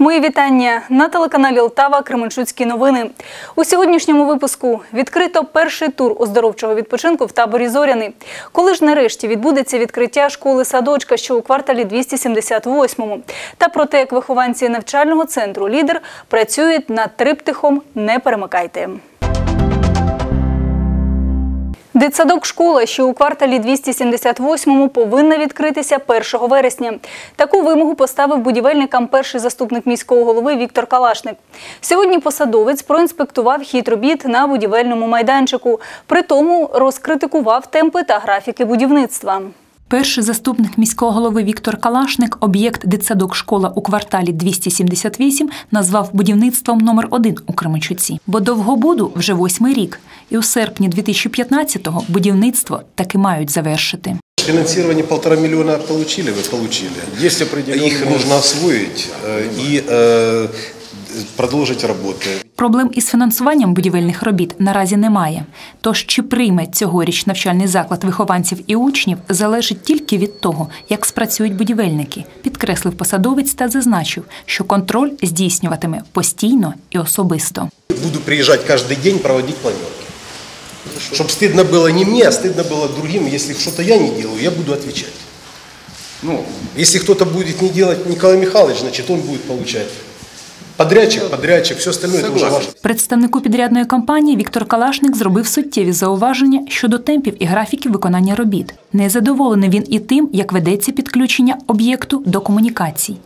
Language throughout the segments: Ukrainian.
Мої вітання на телеканалі Лтава Кременчуцькі новини. У сьогоднішньому випуску відкрито перший тур оздоровчого відпочинку в таборі Зоряний. Коли ж нарешті відбудеться відкриття школи садочка, що у кварталі 278-му. Та про те, як вихованці навчального центру Лідер працюють над триптихом Не перемикайте. Дитсадок школа, що у кварталі 278-му повинна відкритися 1 вересня. Таку вимогу поставив будівельникам перший заступник міського голови Віктор Калашник. Сьогодні посадовець проінспектував хід робіт на будівельному майданчику. При тому розкритикував темпи та графіки будівництва. Перший заступник міського голови Віктор Калашник об'єкт дитсадок школа у кварталі 278 назвав будівництвом номер 1 у Кременчуці. Бо довгобуду вже восьмий рік, і у серпні 2015-го будівництво таки мають завершити. Финансирование полтора миллиона получили, вы получили. Есть определенные... Их нужно освоить э, и э, продолжить работы. Проблем із фінансуванням будівельних робіт наразі немає. Тож чи прийме цьогоріч навчальний заклад вихованців і учнів залежить тільки від того, як спрацюють будівельники, підкреслив посадовець та зазначив, що контроль здійснюватиме постійно і особисто. Буду приезжать каждый день проводить планерки. Чтобы стыдно было не мне, а стыдно было другим. Если что-то я не делаю, я буду отвечать. Ну, если кто-то будет не делать Николай Михайлович, значит он будет получать. Подрядчик, подрядчик, все остальное это уже ваше. Представнику підрядної компанії Віктор Калашник зробив суттєві зауваження щодо темпів і графіків виконання робіт. Незадоволений він і тим, як ведеться підключення об'єкту до комунікацій.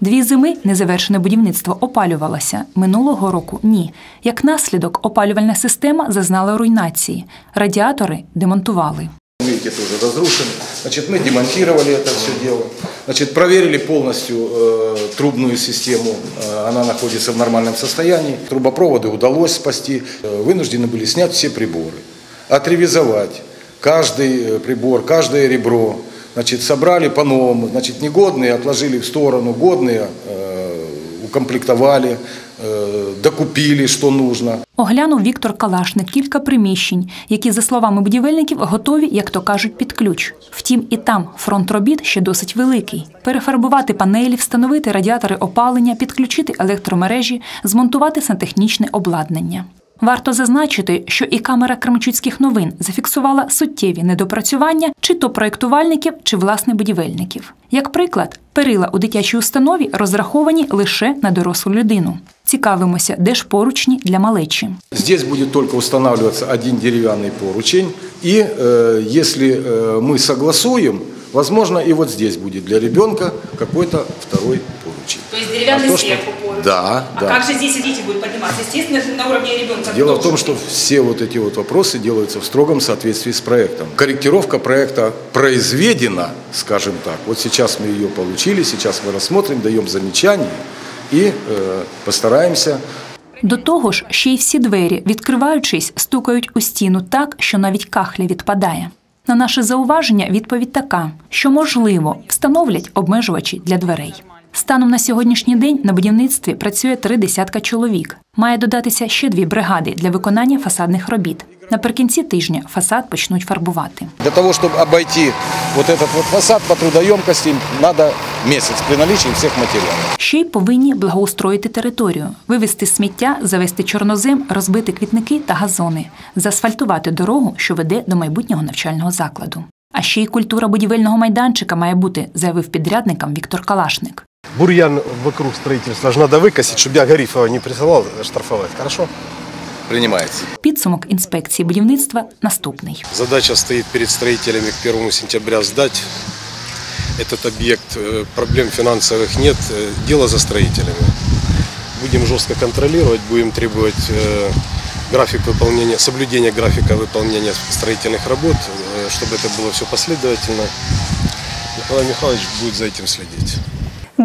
Дві зими незавершене будівництво опалювалося. Минулого року ні. Як наслідок, опалювальна система зазнала руйнації. Радіатори демонтували. Видите, это уже разрушено. Значит, мы демонтировали это все дело. Значит, проверили полностью э, трубную систему. Э, она находится в нормальном состоянии. Трубопроводы удалось спасти. Э, вынуждены были снять все приборы. Отревизовать каждый э, прибор, каждое ребро. Значит, собрали по-новому. Значит, негодные отложили в сторону, годные э, укомплектовали, докупили, що нужно. Оглянув Віктор Калашник кілька приміщень, які, за словами будівельників, готові, як то кажуть, під ключ. Втім, і там фронт робіт ще досить великий. Перефарбувати панелі, встановити радіатори опалення, підключити електромережі, змонтувати сантехнічне обладнання. Варто зазначити, що і камера Кременчуцьких новин зафіксувала суттєві недопрацювання чи то проєктувальників, чи власне будівельників. Як приклад, перила у дитячій установі розраховані лише на дорослу людину. Цікавимося, де ж поручні для малечі. Здесь будет только устанавливаться один деревянный поручень. И э, если э, мы согласуем, возможно, и вот здесь будет для ребенка какой-то второй поручень. То есть деревянный А то, что- сверху поручень. Да, А да. как же здесь дети будут подниматься? Естественно, на уровне ребенка. Дело в должен том, что быть. все вот эти вот вопросы делаются в строгом соответствии с проектом. Корректировка проекта произведена, скажем так. Вот сейчас мы ее получили, сейчас мы рассмотрим, даем замечания и э, постараемся До того ж, ще й всі двері, відкриваючись, стукають у стіну так, що навіть кахля відпадає. На наше зауваження відповідь така, що можливо встановлять обмежувачі для дверей. Станом на сьогоднішній день на будівництві працює три десятка чоловік. Має додатися ще дві бригади для виконання фасадних робіт. Наприкінці тижня фасад почнуть фарбувати. Для того, обойти вот этот вот фасад по трудоемкости, надо месяц при наличии всех материалов. Ще й повинні благоустроїти територію, вивезти сміття, завести чорнозем, розбити квітники та газони, заасфальтувати дорогу, що веде до майбутнього навчального закладу. А ще й культура будівельного майданчика має бути, заявив підрядникам Віктор Калашник. Бурьян вокруг строительства аж надо выкосить, чтобы я Гарифова не присылал штрафовать. Хорошо? Принимается. Підсумок інспекції будівництва наступний. Задача стоит перед строителями к 1 сентября сдать этот объект. Э, Проблем финансовых нет. Э, Дело за строителями. Будем жестко контролировать, будем требовать э, график выполнения, соблюдения графика выполнения строительных работ, э, чтобы это было все последовательно. Николай Михайлович будет за этим следить.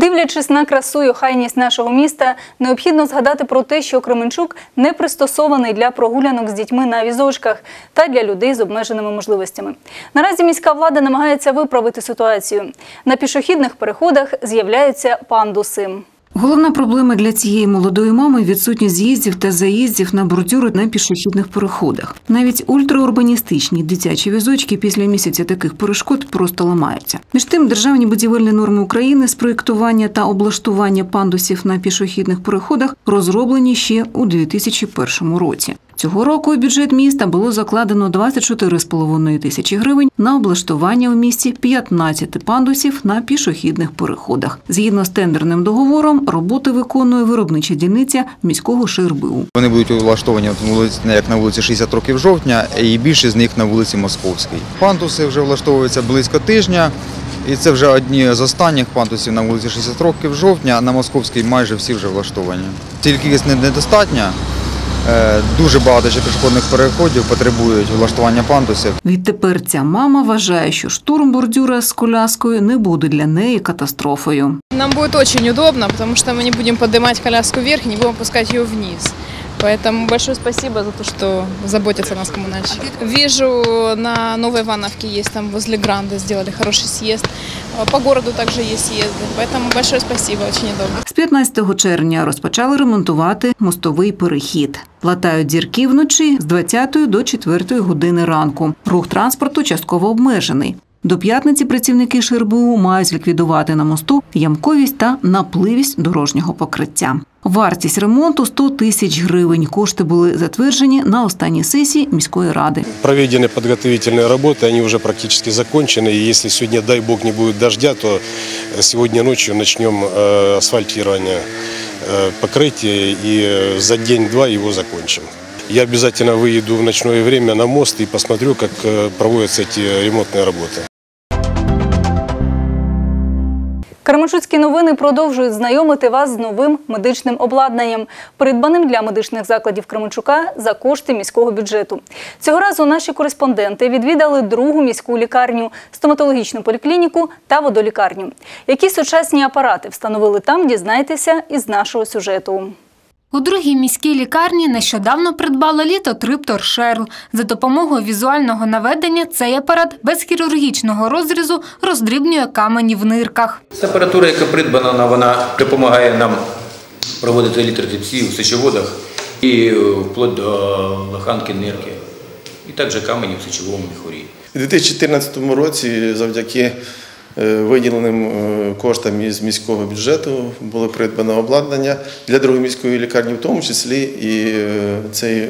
Дивлячись на красу і хайність нашого міста, необхідно згадати про те, що Кременчук не пристосований для прогулянок з дітьми на візочках та для людей з обмеженими можливостями. Наразі міська влада намагається виправити ситуацію. На пішохідних переходах з'являються пандуси. Головна проблема для цієї молодої мами відсутність з'їздів та заїздів на бордюри на пішохідних переходах. Навіть ультраурбаністичні дитячі візочки після місяця таких перешкод просто ламаються. Між тим, державні будівельні норми України з проєктування та облаштування пандусів на пішохідних переходах розроблені ще у 2001 році. Цього року у бюджет міста було закладено 24,5 тисячі гривень на облаштування у місті 15 пандусів на пішохідних переходах. Згідно з тендерним договором, роботи виконує виробнича дільниця міського ШРБУ. Вони будуть влаштовані як на вулиці 60 років жовтня, і більше з них на вулиці Московській. Пандуси вже влаштовуються близько тижня, і це вже одні з останніх пандусів на вулиці 60 років жовтня, а на Московській майже всі вже влаштовані. Тільки кількість недостатня. Е, Дуже багато ще пішохідних переходів потребують влаштування пандусів. Відтепер ця мама вважає, що штурм бордюра з коляскою не буде для неї катастрофою. Нам буде очень удобно, тому що ми не будемо поднимать коляску вверх не будемо пускати її вниз. Поэтому большое спасибо за то, что заботятся о нас коммунальщики. Вижу, на Новой Ивановке есть там возле Гранда сделали хороший съезд. А По городу также есть съезды. Поэтому большое спасибо, очень удобно. З 15 червня розпочали ремонтувати мостовий перехід. Латають дірки вночі з 20 до 4 години ранку. Рух транспорту частково обмежений. До п'ятниці працівники ШРБУ мають ліквідувати на мосту ямковість та напливість дорожнього покриття. Вартість ремонту 100 тисяч гривень. Кошти були затверджені на останній сесії міської ради. Проведены подготовительные работы, они уже практически закончены. И если сегодня, дай бог, не будет дождя, то э, сегодня ночью начнем э, асфальтирование э, покрытия и э, за день-два его закончим. Я обязательно выеду в ночное время на мост и посмотрю, как э, проводятся эти ремонтные работы. Кременчуцькі новини продовжують знайомити вас з новим медичним обладнанням, придбаним для медичних закладів Кременчука за кошти міського бюджету. Цього разу наші кореспонденти відвідали другу міську лікарню, стоматологічну поліклініку та водолікарню. Які сучасні апарати встановили там, дізнайтеся із нашого сюжету. У другій міській лікарні нещодавно придбала літотриптор Шерл. За допомогою візуального наведення цей апарат без хірургічного розрізу роздрібнює камені в нирках. Ця апаратура, яка придбана, вона допомагає нам проводити електротрипсію в сечоводах і е, вплоть до лоханки нирки, і також камені в сечовому міхурі. У 2014 році завдяки виділеним коштом коштам із міського бюджету було придбано обладнання для другої міської лікарні, в тому числі і е, цей е,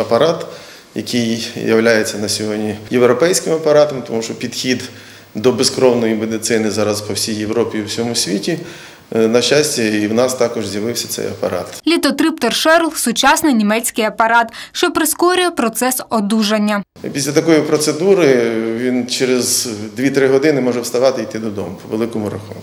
апарат, який є на сьогодні європейським апаратом, тому що підхід до безкровної медицини зараз по всій Європі і всьому світі. Е, На щастя, і в нас також з'явився цей апарат. Літотриптер Шерл – сучасний німецький апарат, що прискорює процес одужання. Після такої процедури він через 2-3 години може вставати і йти додому по великому рахунку.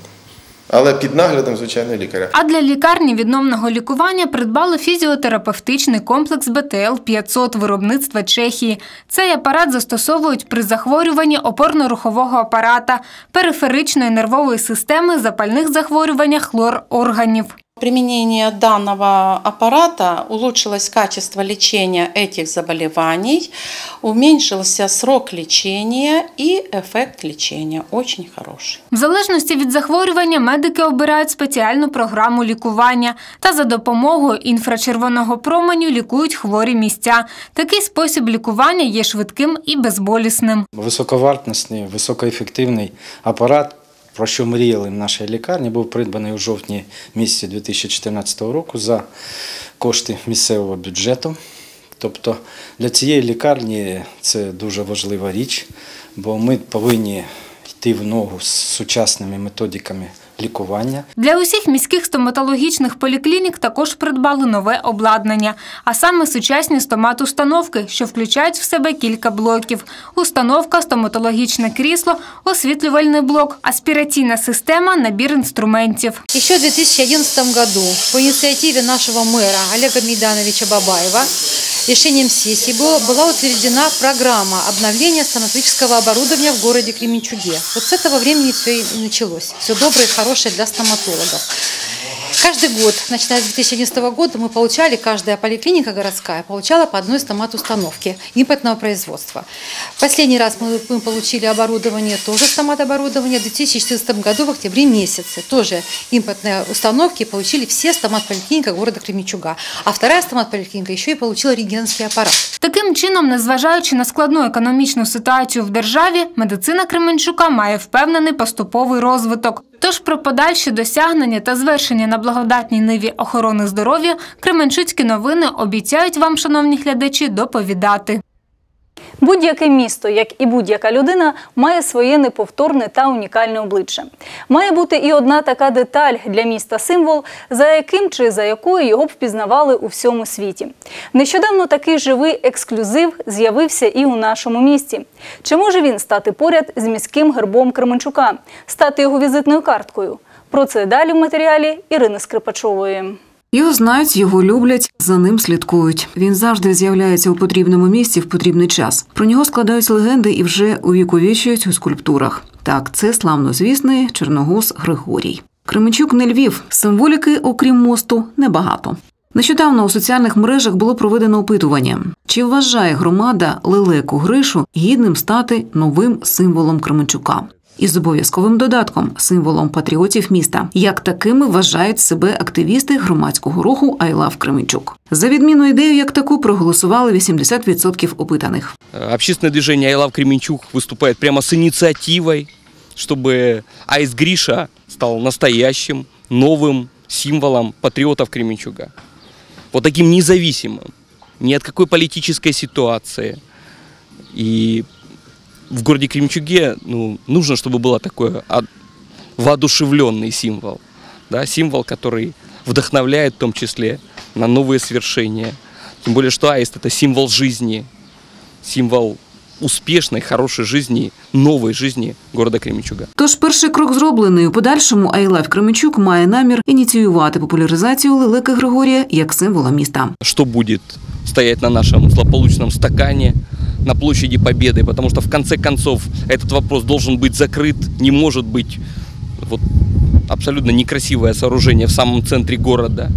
Але під наглядом, звичайно, лікаря. А для лікарні відновного лікування придбали фізіотерапевтичний комплекс БТЛ-500 виробництва Чехії. Цей апарат застосовують при захворюванні опорно-рухового апарата, периферичної нервової системи, запальних захворюваннях хлор-органів. Применение данного аппарата улучшилось качество лечения этих заболеваний, уменьшился срок лечения и эффект лечения очень хороший. В залежності від захворювання медики обирають спеціальну програму лікування та за допомогою інфрачервоного променю лікують хворі місця. Такий спосіб лікування є швидким і безболісним. Високовартісний, високоефективний апарат, про що мріяли в нашій лікарні, був придбаний у жовтні місяці 2014 року за кошти місцевого бюджету. Тобто для цієї лікарні це дуже важлива річ, бо ми повинні йти в ногу з сучасними методиками лікування. Для усіх міських стоматологічних поліклінік також придбали нове обладнання, а саме сучасні стомат-установки, що включають в себе кілька блоків. Установка, стоматологічне крісло, освітлювальний блок, аспіраційна система, набір інструментів. Еще в 2011 году по инициативе нашего мэра Олега Мейдановича Бабаева решением сессии была утверждена программа обновления стоматологического оборудования в городе Кременчуге. Вот с этого времени все и началось. Все доброе и хорошее для стоматологов. Каждый год, начиная с 2011 года, мы получали, каждая поликлиника городская получала по одной стомат-установке импортного производства. Последний раз мы, мы получили оборудование, тоже стомат-оборудование, в 2014 году в октябре месяце. Тоже импортные установки получили все стомат-поликлиника города Кременчуга. А вторая стомат-поликлиника еще и получила рентгеновский аппарат. Таким чином, незважаючи на складну економічну ситуацію в державі, медицина Кременчука має впевнений поступовий розвиток. Тож про подальші досягнення та звершення на благодатній ниві охорони здоров'я Кременчуцькі новини обіцяють вам, шановні глядачі, доповідати. Будь-яке місто, як і будь-яка людина, має своє неповторне та унікальне обличчя. Має бути і одна така деталь для міста символ, за яким чи за якою його б впізнавали у всьому світі. Нещодавно такий живий ексклюзив з'явився і у нашому місті. Чи може він стати поряд з міським гербом Кременчука, стати його візитною карткою? Про це далі в матеріалі Ірини Скрипачової. Його знають, його люблять, за ним слідкують. Він завжди з'являється у потрібному місці в потрібний час. Про нього складають легенди і вже увіковічують у скульптурах. Так, це славнозвісний Чорногуз Григорій. Кременчук не Львів. Символіки, окрім мосту, небагато. Нещодавно у соціальних мережах було проведено опитування: чи вважає громада лелеку Гришу гідним стати новим символом Кременчука? Із обов'язковим додатком символом патріотів міста, як такими вважають себе активісти громадського руху «I love Кременчук». За відміну ідею, як таку проголосували 80% опитаних. Общественное движение «I love Кременчук» выступает прямо с инициативой, чтобы Айс Гриша стал настоящим, новым символом патриотов Кременчуга. Вот таким независимым, ни от какой политической ситуации. И в городе Кременчуге ну, нужно, чтобы был такой а, воодушевленный символ. Да, символ, который вдохновляет в том числе на новые свершения. Тем более, что аист – это символ жизни, символ успішної, хорошої житті, нової житті города Кременчуга. Тож перший крок зроблений у подальшому Айлайф Кременчук має намір ініціювати популяризацію лелека Григорія як символа міста. Что будет стоять на нашем злополучном стакане На площади Победы, потому что в конце концов этот вопрос должен быть закрыт, не может быть вот абсолютно некрасивое сооружение в самом центре города.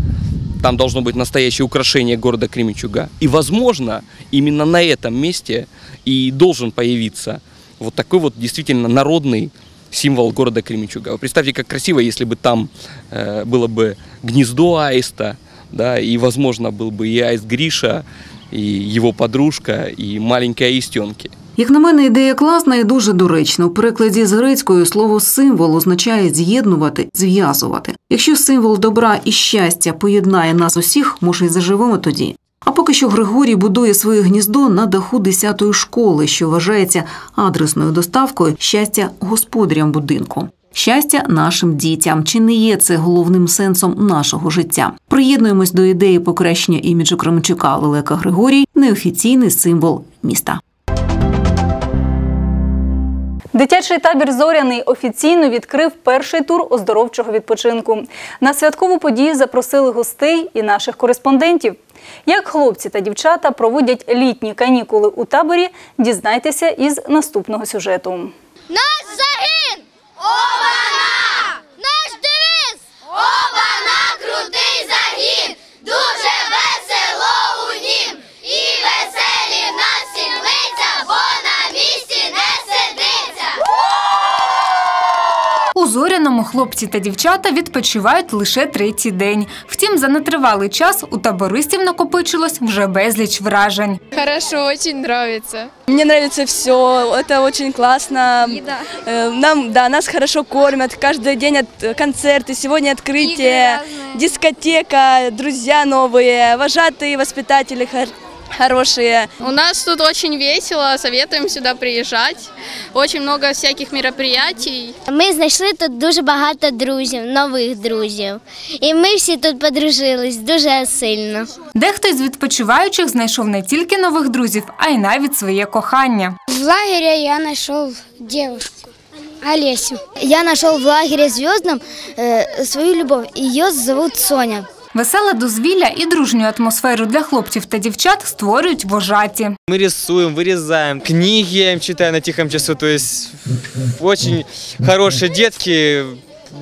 Там должно быть настоящее украшение города Кременчуга. И, возможно, именно на этом месте и должен появиться вот такой вот действительно народный символ города Кременчуга. Вы представьте, как красиво, если бы там э, было бы гнездо аиста, да, и, возможно, был бы и аист Гриша, и его подружка, и маленькие аистенки. Як на мене, ідея класна і дуже доречна. У перекладі з грецької слово символ означає з'єднувати, зв'язувати. Якщо символ добра і щастя поєднає нас усіх, може й заживемо тоді. А поки що Григорій будує своє гніздо на даху 10-ї школи, що вважається адресною доставкою щастя господарям будинку. Щастя нашим дітям. Чи не є це головним сенсом нашого життя? Приєднуємось до ідеї покращення іміджу Кременчука Лелека Григорій, неофіційний символ міста. Дитячий табір Зоряний офіційно відкрив перший тур оздоровчого відпочинку. На святкову подію запросили гостей і наших кореспондентів. Як хлопці та дівчата проводять літні канікули у таборі, дізнайтеся із наступного сюжету. Наш Oba! зоряному хлопці та дівчата відпочивають лише третій день. Втім, за нетривалий час у табористів накопичилось вже безліч вражень. Хорошо, очень нравится. Мне нравится все, это очень классно. Э, Нам, да, нас хорошо кормят, каждый день от- концерты, сегодня открытие, дискотека, друзья новые, вожатые, воспитатели хор- хорошие. У нас тут очень весело, советуем сюда приезжать. Очень много всяких мероприятий. Ми знайшли тут дуже багато друзів, нових друзів. І ми всі тут подружились дуже сильно. Дехто із відпочиваючих знайшов не тільки нових друзів, а й навіть своє кохання. В лагере я нашел девушку. Олесю. Я нашел в лагере звездном э, свою любовь. Ее зовут Соня. Веселе дозвілля і дружню атмосферу для хлопців та дівчат створюють вожаті. Мы рисуем, вырезаем, книги я им читаю на тихом часу, то есть очень хорошие детки,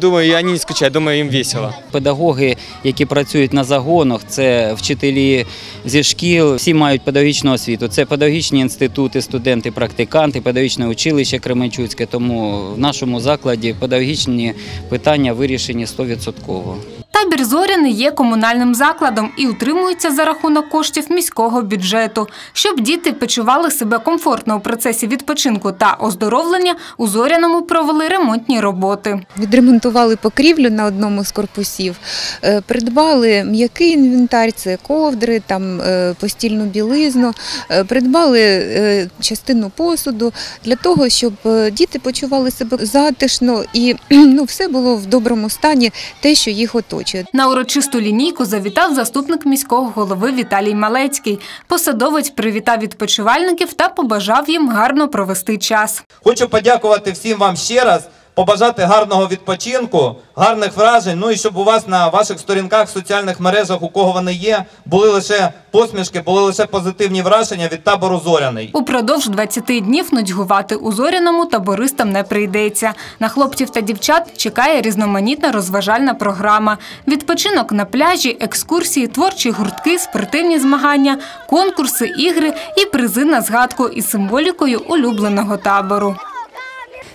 думаю, они не скучают, думаю, им весело. Педагоги, які працюють на загонах, це вчителі зі шкіл, всі мають педагогічну освіту. Це педагогічні інститути, студенти, практиканти, педагогічне училище Кременчуцьке. Тому в нашому закладі педагогічні питання вирішені 100%. Табір Зоряний є комунальним закладом і утримується за рахунок коштів міського бюджету. Щоб діти почували себе комфортно у процесі відпочинку та оздоровлення, у Зоряному провели ремонтні роботи. Відремонтували покрівлю на одному з корпусів, е, придбали м'який інвентар, це ковдри, там е, постільну білизну, е, придбали частину посуду для того, щоб діти почували себе затишно і ну, все було в доброму стані, те, що їх оточує. На урочисту лінійку завітав заступник міського голови Віталій Малецький. Посадовець привітав відпочивальників та побажав їм гарно провести час. Хочу подякувати всім вам ще раз, побажати гарного відпочинку, гарних вражень. Ну і щоб у вас на ваших сторінках в соціальних мережах, у кого вони є, були лише посмішки, були лише позитивні враження від табору Зоряний. Упродовж 20 днів нудьгувати у Зоряному табористам не прийдеться. На хлопців та дівчат чекає різноманітна розважальна програма. Відпочинок на пляжі, екскурсії, творчі гуртки, спортивні змагання, конкурси, ігри і призи на згадку із символікою улюбленого табору.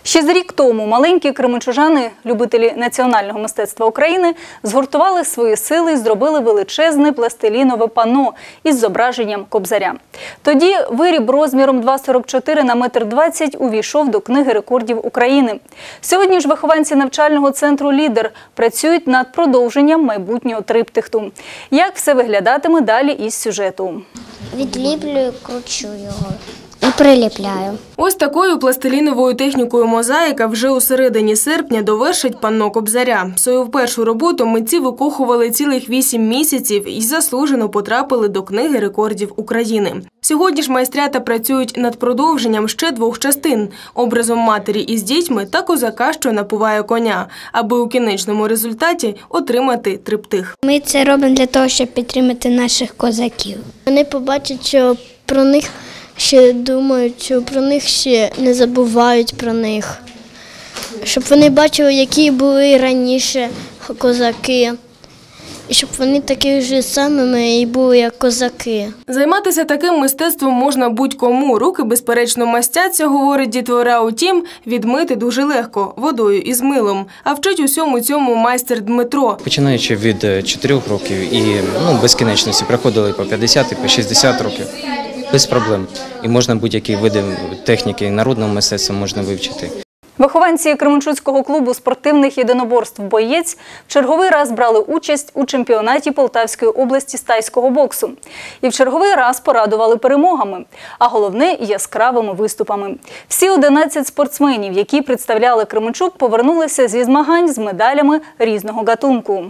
Ще з рік тому маленькі кременчужани, любителі національного мистецтва України, згуртували свої сили і зробили величезне пластилінове панно із зображенням кобзаря. Тоді виріб розміром 2,44 на 1,20 м увійшов до книги рекордів України. Сьогодні ж вихованці навчального центру Лідер працюють над продовженням майбутнього триптихту. Як все виглядатиме далі із сюжету? Відліплюю, кручу його і приліпляю. Ось такою пластиліновою технікою мозаїка вже у середині серпня довершить панно Кобзаря. Свою першу роботу митці викохували цілих вісім місяців і заслужено потрапили до книги рекордів України. Сьогодні ж майстрята працюють над продовженням ще двох частин образом матері із дітьми та козака, що напуває коня, аби у кінечному результаті отримати триптих. Ми це робимо для того, щоб підтримати наших козаків. Вони побачать, що про них ще думають, що про них ще не забувають про них. Щоб вони бачили, які були раніше козаки. І щоб вони такі ж самими і були, як козаки. Займатися таким мистецтвом можна будь-кому. Руки, безперечно, мастяться, говорить дітвора. Утім, відмити дуже легко водою із милом. А вчить усьому цьому майстер Дмитро. Починаючи від 4 років і ну, безкінечності приходили по 50 і по 60 років. Без проблем. І можна будь-які види техніки народного мистецтва можна вивчити. Вихованці Кременчуцького клубу спортивних єдиноборств «Боєць» в черговий раз брали участь у чемпіонаті Полтавської області з тайського боксу. І в черговий раз порадували перемогами, а головне – яскравими виступами. Всі 11 спортсменів, які представляли Кременчук, повернулися зі змагань з медалями різного гатунку.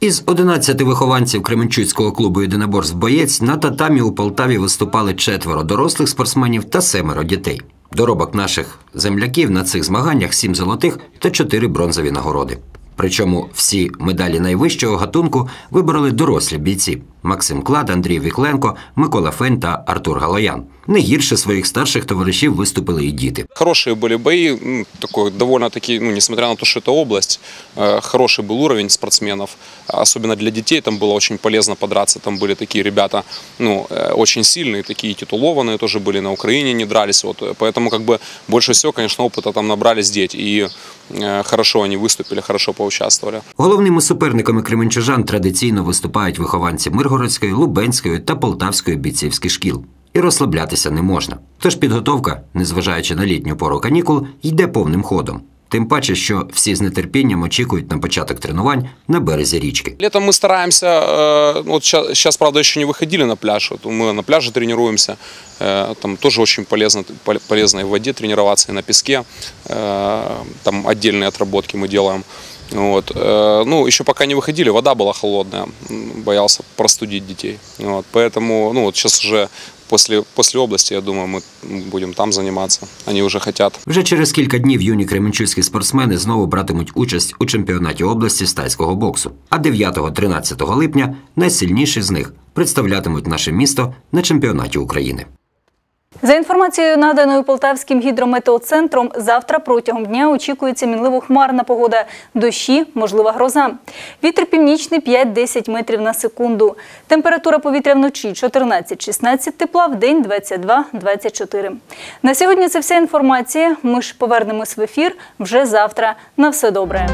Із 11 вихованців Кременчуцького клубу єдиноборств «Боєць» на татамі у Полтаві виступали четверо дорослих спортсменів та семеро дітей. Доробок наших земляків на цих змаганнях сім золотих та чотири бронзові нагороди. Причому всі медалі найвищого гатунку вибороли дорослі бійці: Максим Клад, Андрій Вікленко, Микола Фень та Артур Галоян. Не гірше своїх старших товаришів виступили і діти. Хорошие были бои, ну, такой довольно-таки, ну, несмотря на то, что это область, э, хороший был уровень спортсменов, особенно для детей там было очень полезно подраться, там были такие ребята, ну, э, очень сильные, такие титулованные тоже были на Украине, не дрались, вот, э, поэтому как бы больше всего, конечно, опыта там набрались дети, и э, хорошо они выступили, хорошо поучаствовали. Головними суперниками кременчужан традиційно виступають вихованці Миргородської, Лубенської та Полтавської бійцівських шкіл. І розслаблятися не можна. Тож підготовка, незважаючи на літню пору канікул, йде повним ходом. Тим паче, що всі з нетерпінням очікують на початок тренувань на березі річки. Летом мы стараемся, э, вот сейчас, правда, еще не выходили на пляж, вот мы на пляже тренируемся, э, там тоже очень полезно, пол- полезно и в воде тренироваться, и на песке, э, там отдельные отработки мы делаем. Вот. э, Ну, еще пока не выходили, вода была холодная, м, боялся простудить детей. Вот. Поэтому, ну, вот сейчас уже после, после области, я думаю, мы будем там заниматься. Они уже хотят. Вже через кілька днів юні кременчуцькі спортсмени знову братимуть участь у чемпіонаті області з тайського боксу. А 9-13 липня найсильніші з них представлятимуть наше місто на чемпіонаті України. За інформацією, наданою Полтавським гідрометеоцентром, завтра протягом дня очікується мінливо-хмарна погода, дощі, можлива гроза. Вітер північний 5-10 метрів на секунду. Температура повітря вночі 14-16 тепла, в день 22-24. На сьогодні це вся інформація. Ми ж повернемось в ефір вже завтра. На все добре.